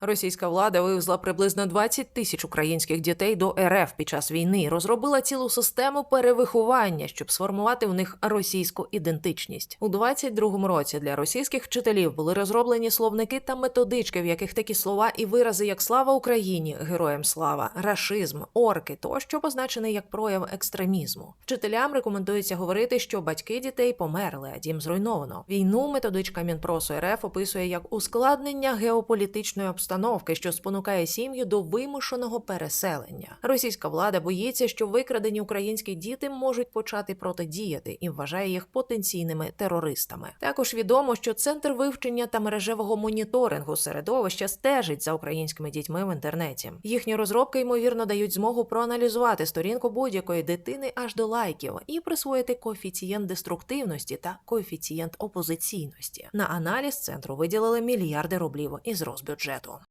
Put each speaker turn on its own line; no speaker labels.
Російська влада вивезла приблизно 20 тисяч українських дітей до РФ під час війни, розробила цілу систему перевиховання, щоб сформувати в них російську ідентичність. У 22-му році для російських вчителів були розроблені словники та методички, в яких такі слова і вирази, як слава Україні, героям слава, рашизм, орки тощо позначений як прояв екстремізму. Вчителям рекомендується говорити, що батьки дітей померли, а дім зруйновано. Війну методичка Мінпросу РФ описує як ускладнення геополітичної обстановки, що спонукає сім'ю до вимушеного переселення. Російська влада боїться, що викрадені українські діти можуть почати протидіяти і вважає їх потенційними терористами. Також відомо, що центр вивчення та мережевого моніторингу середовища стежить за українськими дітьми в інтернеті. Їхні розробки ймовірно дають змогу проаналізувати сторінку будь-якої дитини аж до лайків і присвоїти коефіцієнт деструктивності та коефіцієнт опозиційності. На аналіз центру виділили мільярди рублів із розбюджету.